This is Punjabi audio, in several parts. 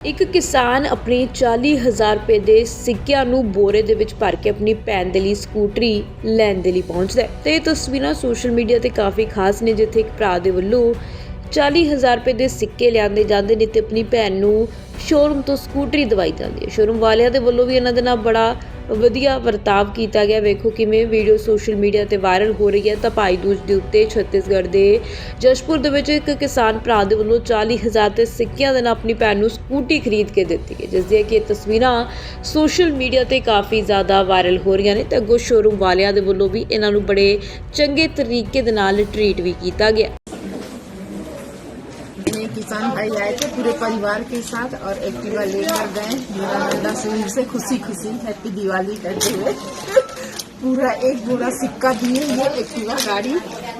ਇੱਕ ਕਿਸਾਨ ਆਪਣੀ 40000 ਰੁਪਏ ਦੇ ਸਿੱਕਿਆਂ ਨੂੰ ਬੋਰੇ ਦੇ ਵਿੱਚ ਭਰ ਕੇ ਆਪਣੀ ਭੈਣ ਦੇ ਲਈ ਸਕੂਟਰੀ ਲੈਣ ਦੇ ਲਈ ਪਹੁੰਚਦਾ ਹੈ। ਤੇ ਇਹ ਤਸਵੀਰਾਂ ਸੋਸ਼ਲ ਮੀਡੀਆ ਤੇ ਕਾਫੀ ਖਾਸ ਨੇ, ਜਿੱਥੇ ਇੱਕ ਭਰਾ ਦੇ ਵੱਲੋਂ 40000 ਰੁਪਏ ਦੇ ਸਿੱਕੇ ਲਿਆਂਦੇ ਜਾਂਦੇ ਨੇ ਤੇ ਆਪਣੀ ਭੈਣ ਨੂੰ ਸ਼ੋਰੂਮ ਤੋਂ ਸਕੂਟਰੀ ਦਵਾਈ ਜਾਂਦੀ ਹੈ। ਸ਼ੋਰੂਮ ਵਾਲਿਆਂ ਦੇ ਵੱਲੋਂ ਵੀ ਇਹਨਾਂ ਦੇ ਨਾਲ ਬੜਾ ਵਧੀਆ ਵਰਤਾਵ ਕੀਤਾ ਗਿਆ। ਵੇਖੋ ਕਿਵੇਂ ਵੀਡੀਓ ਸੋਸ਼ਲ ਮੀਡੀਆ ਤੇ ਵਾਇਰਲ ਹੋ ਰਹੀ ਹੈ। ਤਾਂ ਭਾਈ ਦੂਜ ਦੇ ਉੱਤੇ ਛੱਤੀਸਗੜ੍ਹ ਦੇ ਜਸ਼ਪੁਰ ਦੇ ਵਿੱਚ ਇੱਕ ਕਿਸਾਨ ਭਰਾ ਦੇ ਵੱਲੋਂ 40000 ਤੇ ਸਿੱਕਿਆਂ ਦੇ ਨਾਲ ਆਪਣੀ ਭੈਣ ਨੂੰ ਸਕੂਟੀ ਖਰੀਦ ਕੇ ਦਿੱਤੀ ਗਈ, ਜਿਸ ਦੀਆਂ ਕਿ ਇਹ ਤਸਵੀਰਾਂ ਸੋਸ਼ਲ ਮੀਡੀਆ ਤੇ ਕਾਫੀ ਜ਼ਿਆਦਾ ਵਾਇਰਲ ਹੋ ਰਹੀਆਂ ਨੇ ਤੇ ਅੱਗੋਂ ਸ਼ੋਰੂਮ ਵਾਲਿਆਂ ਦੇ ਵੱਲੋਂ ਵੀ ਇਹਨਾਂ ਨੂੰ ਬੜੇ ਚੰਗੇ ਤਰੀਕੇ ਦੇ ਨਾਲ ਟਰੀਟ ਵੀ ਕੀਤਾ ਗਿਆ। किसान भाई आए थे पूरे परिवार के साथ और एक्टिवा लेकर गए मेरा नंदा शरीर से खुशी खुशी हैप्पी दिवाली करते हुए पूरा एक बोरा सिक्का दिए ये एक्टिवा गाड़ी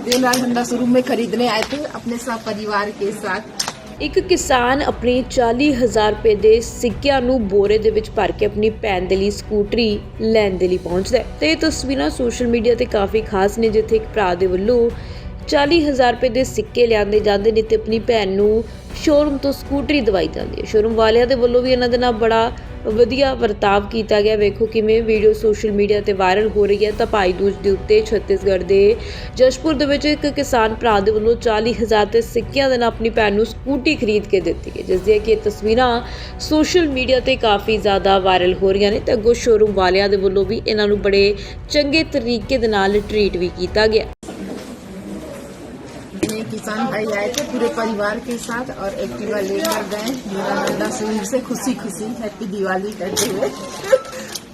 देवलाल हंडा शोरूम में खरीदने आए थे अपने सब परिवार के साथ ਇੱਕ ਕਿਸਾਨ ਆਪਣੀ 40000 ਰੁਪਏ ਦੇ ਸਿੱਕਿਆਂ ਨੂੰ ਬੋਰੇ ਦੇ ਵਿੱਚ ਭਰ ਕੇ ਆਪਣੀ ਭੈਣ ਦੇ ਲਈ ਸਕੂਟਰੀ ਲੈਣ ਦੇ ਲਈ ਪਹੁੰਚਦਾ ਹੈ ਤੇ ਇਹ ਤਸਵੀਰਾਂ ਸੋਸ਼ਲ ਮੀਡੀਆ ਤੇ ਕਾਫੀ ਖਾਸ ਨੇ ਜਿੱਥੇ ਇੱਕ ਭਰਾ ਦੇ ਵੱਲੋਂ ਚਾਲੀ ਹਜ਼ਾਰ ਰੁਪਏ ਦੇ ਸਿੱਕੇ ਲਿਆਂਦੇ ਜਾਂਦੇ ਨੇ ਤੇ ਆਪਣੀ ਭੈਣ ਨੂੰ ਸ਼ੋਰੂਮ ਤੋਂ ਸਕੂਟਰੀ ਦਵਾਈ ਜਾਂਦੀ ਹੈ। ਸ਼ੋਰੂਮ ਵਾਲਿਆਂ ਦੇ ਵੱਲੋਂ ਵੀ ਇਹਨਾਂ ਦੇ ਨਾਲ ਬੜਾ ਵਧੀਆ ਵਰਤਾਵ ਕੀਤਾ ਗਿਆ। ਵੇਖੋ ਕਿਵੇਂ ਵੀਡੀਓ ਸੋਸ਼ਲ ਮੀਡੀਆ ਤੇ ਵਾਇਰਲ ਹੋ ਰਹੀ ਹੈ। ਤਾਂ ਭਾਈ ਦੂਜ ਦੇ ਉੱਤੇ ਛੱਤੀਸਗੜ੍ਹ ਦੇ ਜਸ਼ਪੁਰ ਦੇ ਵਿੱਚ ਇੱਕ ਕਿਸਾਨ ਭਰਾ ਦੇ ਵੱਲੋਂ ਚਾਲੀ ਹਜ਼ਾਰ ਦੇ ਸਿੱਕਿਆਂ ਦੇ ਨਾਲ ਆਪਣੀ ਭੈਣ ਨੂੰ ਸਕੂਟੀ ਖਰੀਦ ਕੇ ਦਿੱਤੀ ਗਈ ਜਿਸ ਦੀਆਂ ਕਿ ਇਹ ਤਸਵੀਰਾਂ ਸੋਸ਼ਲ ਮੀਡੀਆ ਤੇ ਕਾਫੀ ਜ਼ਿਆਦਾ ਵਾਇਰਲ ਹੋ ਰਹੀਆਂ ਨੇ ਤੇ ਅੱਗੋਂ ਸ਼ੋਰੂਮ ਵਾਲਿਆਂ ਦੇ ਵੱਲੋਂ ਵੀ ਇਹਨਾਂ ਨੂੰ ਬੜੇ ਚੰਗੇ ਤਰੀਕੇ ਦੇ ਨਾਲ ਟਰੀਟ ਵੀ ਕੀਤਾ ਗਿਆ। भाई आए थे पूरे परिवार के साथ और एक्टिवा लेकर गए मेरा नंदा शरीर से खुशी खुशी हैप्पी दिवाली करते हुए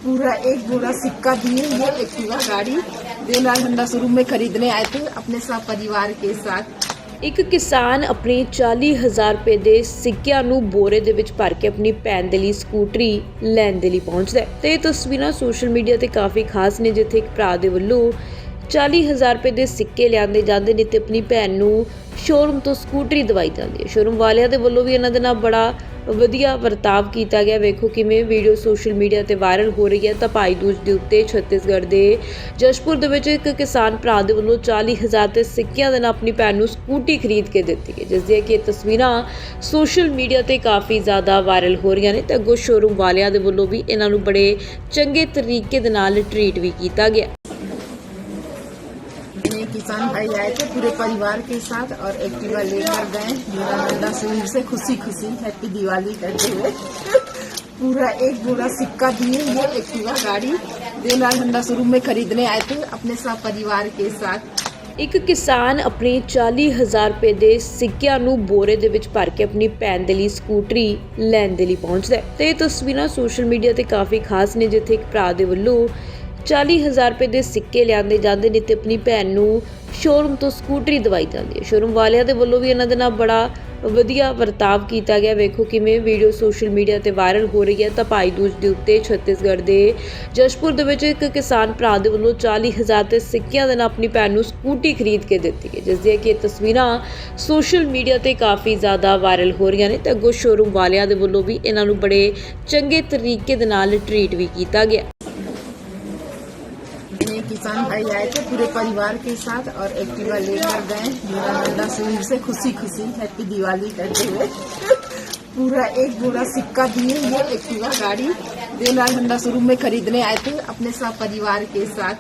पूरा एक बोरा सिक्का दिए ये एक्टिवा गाड़ी देवलाल हंडा शोरूम में खरीदने आए थे अपने सब परिवार के साथ ਇੱਕ ਕਿਸਾਨ ਆਪਣੀ 40000 ਰੁਪਏ ਦੇ ਸਿੱਕਿਆਂ ਨੂੰ ਬੋਰੇ ਦੇ ਵਿੱਚ ਭਰ ਕੇ ਆਪਣੀ ਭੈਣ ਦੇ ਲਈ ਸਕੂਟਰੀ ਲੈਣ ਦੇ ਲਈ ਪਹੁੰਚਦਾ ਹੈ ਤੇ ਇਹ ਤਸਵੀਰਾਂ ਸੋਸ਼ਲ ਮੀਡੀਆ ਤੇ ਕਾਫੀ ਖਾਸ ਨੇ ਜਿੱਥੇ ਇੱਕ ਭਰਾ ਦੇ ਵੱਲੋਂ ਚਾਲੀ ਹਜ਼ਾਰ ਰੁਪਏ ਦੇ ਸਿੱਕੇ ਲਿਆਂਦੇ ਜਾਂਦੇ ਨੇ ਤੇ ਆਪਣੀ ਭੈਣ ਨੂੰ ਸ਼ੋਰੂਮ ਤੋਂ ਸਕੂਟਰੀ ਦਵਾਈ ਜਾਂਦੀ ਹੈ। ਸ਼ੋਰੂਮ ਵਾਲਿਆਂ ਦੇ ਵੱਲੋਂ ਵੀ ਇਹਨਾਂ ਦੇ ਨਾਲ ਬੜਾ ਵਧੀਆ ਵਰਤਾਵ ਕੀਤਾ ਗਿਆ। ਵੇਖੋ ਕਿਵੇਂ ਵੀਡੀਓ ਸੋਸ਼ਲ ਮੀਡੀਆ ਤੇ ਵਾਇਰਲ ਹੋ ਰਹੀ ਹੈ। ਤਾਂ ਭਾਈ ਦੂਜ ਦੇ ਉੱਤੇ ਛੱਤੀਸਗੜ੍ਹ ਦੇ ਜਸ਼ਪੁਰ ਦੇ ਵਿੱਚ ਇੱਕ ਕਿਸਾਨ ਭਰਾ ਦੇ ਵੱਲੋਂ ਚਾਲੀ ਹਜ਼ਾਰ ਦੇ ਸਿੱਕਿਆਂ ਦੇ ਨਾਲ ਆਪਣੀ ਭੈਣ ਨੂੰ ਸਕੂਟੀ ਖਰੀਦ ਕੇ ਦਿੱਤੀ ਗਈ, ਜਿਸ ਦੀਆਂ ਕਿ ਇਹ ਤਸਵੀਰਾਂ ਸੋਸ਼ਲ ਮੀਡੀਆ ਤੇ ਕਾਫੀ ਜ਼ਿਆਦਾ ਵਾਇਰਲ ਹੋ ਰਹੀਆਂ ਨੇ ਤੇ ਅੱਗੋਂ ਸ਼ੋਰੂਮ ਵਾਲਿਆਂ ਦੇ ਵੱਲੋਂ ਵੀ ਇਹਨਾਂ ਨੂੰ ਬੜੇ ਚੰਗੇ ਤਰੀਕੇ ਦੇ ਨਾਲ ਟਰੀਟ ਵੀ ਕੀਤਾ ਗਿਆ। भाई आए थे पूरे परिवार के साथ और एक्टिवा लेकर गए मेरा नंदा शरीर से खुशी खुशी हैप्पी दिवाली करते हुए पूरा एक बोरा सिक्का दिए ये एक्टिवा गाड़ी देवलाल हंडा शोरूम में खरीदने आए थे अपने सब परिवार के साथ ਇੱਕ ਕਿਸਾਨ ਆਪਣੀ 40000 ਰੁਪਏ ਦੇ ਸਿੱਕਿਆਂ ਨੂੰ ਬੋਰੇ ਦੇ ਵਿੱਚ ਭਰ ਕੇ ਆਪਣੀ ਭੈਣ ਦੇ ਲਈ ਸਕੂਟਰੀ ਲੈਣ ਦੇ ਲਈ ਪਹੁੰਚਦਾ ਹੈ ਤੇ ਇਹ ਤਸਵੀਰਾਂ ਸੋਸ਼ਲ ਮੀਡੀਆ ਤੇ ਕਾਫੀ ਖਾਸ ਨੇ ਜਿੱਥੇ ਇੱਕ ਭਰਾ ਦੇ ਵੱਲੋਂ 40000 ਰੁਪਏ ਦੇ ਸਿੱਕੇ ਲਿਆਂਦੇ ਜਾਂਦੇ ਨੇ ਤੇ ਆਪਣੀ ਭੈਣ ਨੂੰ ਸ਼ੋਰੂਮ ਤੋਂ ਸਕੂਟਰੀ ਦਵਾਈ ਜਾਂਦੀ ਹੈ। ਸ਼ੋਰੂਮ ਵਾਲਿਆਂ ਦੇ ਵੱਲੋਂ ਵੀ ਇਹਨਾਂ ਦੇ ਨਾਲ ਬੜਾ ਵਧੀਆ ਵਰਤਾਵ ਕੀਤਾ ਗਿਆ। ਵੇਖੋ ਕਿਵੇਂ ਵੀਡੀਓ ਸੋਸ਼ਲ ਮੀਡੀਆ ਤੇ ਵਾਇਰਲ ਹੋ ਰਹੀ ਹੈ। ਤਾਂ ਭਾਈ ਦੂਜ ਦੇ ਉੱਤੇ ਛੱਤੀਸਗੜ੍ਹ ਦੇ ਜਸ਼ਪੁਰ ਦੇ ਵਿੱਚ ਇੱਕ ਕਿਸਾਨ ਭਰਾ ਦੇ ਵੱਲੋਂ 40000 ਤੇ ਸਿੱਕਿਆਂ ਦੇ ਨਾਲ ਆਪਣੀ ਭੈਣ ਨੂੰ ਸਕੂਟੀ ਖਰੀਦ ਕੇ ਦਿੱਤੀ ਗਈ, ਜਿਸ ਦੀਆਂ ਕਿ ਇਹ ਤਸਵੀਰਾਂ ਸੋਸ਼ਲ ਮੀਡੀਆ ਤੇ ਕਾਫੀ ਜ਼ਿਆਦਾ ਵਾਇਰਲ ਹੋ ਰਹੀਆਂ ਨੇ ਤੇ ਅੱਗੋਂ ਸ਼ੋਰੂਮ ਵਾਲਿਆਂ ਦੇ ਵੱਲੋਂ ਵੀ ਇਹਨਾਂ ਨੂੰ ਬੜੇ ਚੰਗੇ ਤਰੀਕੇ ਦੇ ਨਾਲ ਟਰੀਟ ਵੀ ਕੀਤਾ ਗਿਆ। किसान भाई आए थे पूरे परिवार के साथ और एक्टिवा लेकर गए। मेरा नंदा से खुशी खुशी हैप्पी दिवाली करते हुए। पूरा एक बोरा सिक्का दिए, ये एक्टिवा गाड़ी। देना झंडा शोरूम में खरीदने आए थे अपने सब परिवार के साथ।